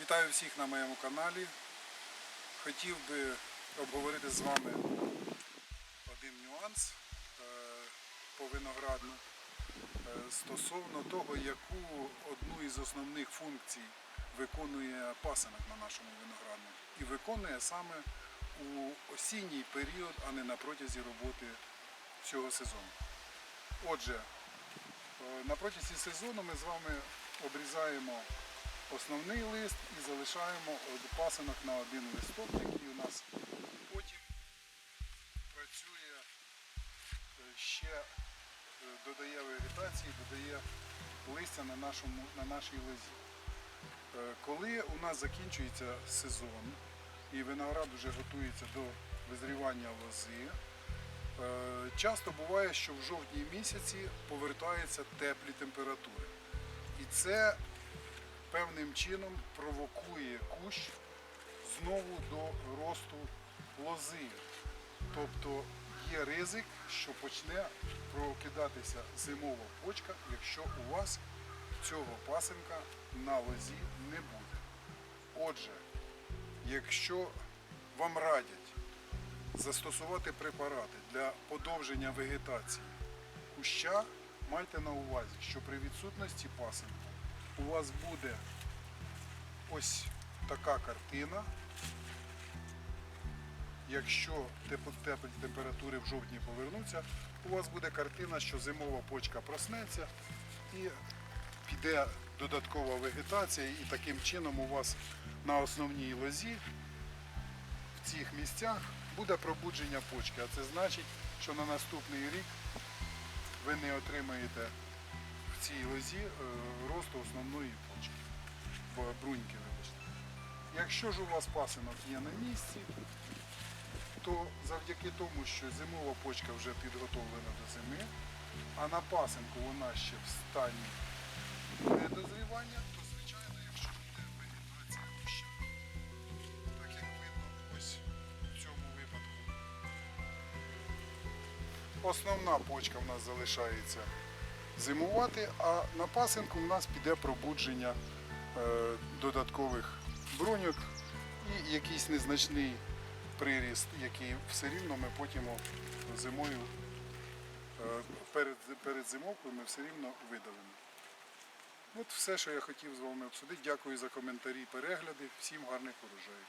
Вітаю всіх на моєму каналі. Хотів би обговорити з вами один нюанс е, по виноградну е, стосовно того, яку одну із основних функцій виконує пасинок на нашому винограднику. І виконує саме у осінній період, а не на протязі роботи всього сезону. Отже, Е, На протязі сезону ми з вами обрізаємо основний лист і залишаємо од- пасинок на один листок, який у нас потім працює е, ще е, додає вегетації, додає листя на, нашому, на нашій лозі. Е, Коли у нас закінчується сезон і виноград вже готується до визрівання лози, Часто буває, що в жовтні місяці повертаються теплі температури. І це певним чином провокує кущ знову до росту лози. Тобто є ризик, що почне прокидатися зимова почка, якщо у вас цього пасинка на лозі не буде. Отже, якщо вам радять застосувати препарати для подовження вегетації куща, майте на увазі, що при відсутності пасинку у вас буде ось така картина. Якщо теп- теплі температури в жовтні повернуться, у вас буде картина, що зимова почка проснеться і піде додаткова вегетація, і таким чином у вас на основній лозі в цих місцях буде пробудження почки. А це значить, що на наступний рік ви не отримаєте цій лозі е, росту основної почки, бруньки, вибачте. Якщо ж у вас пасинок є на місці, то завдяки тому, що зимова почка вже підготовлена до зими, а на пасинку вона ще в стані недозрівання, то звичайно, якщо буде вегетація куща, так як видно ось в цьому випадку. Основна почка в нас залишається зимувати, а на пасинку в нас піде пробудження е, додаткових бруньок і якийсь незначний приріст, який все рівно ми потім зимою е, перед, зимовкою ми все рівно видалимо. От все, що я хотів з вами обсудити. Дякую за коментарі перегляди. Всім гарних урожаїв.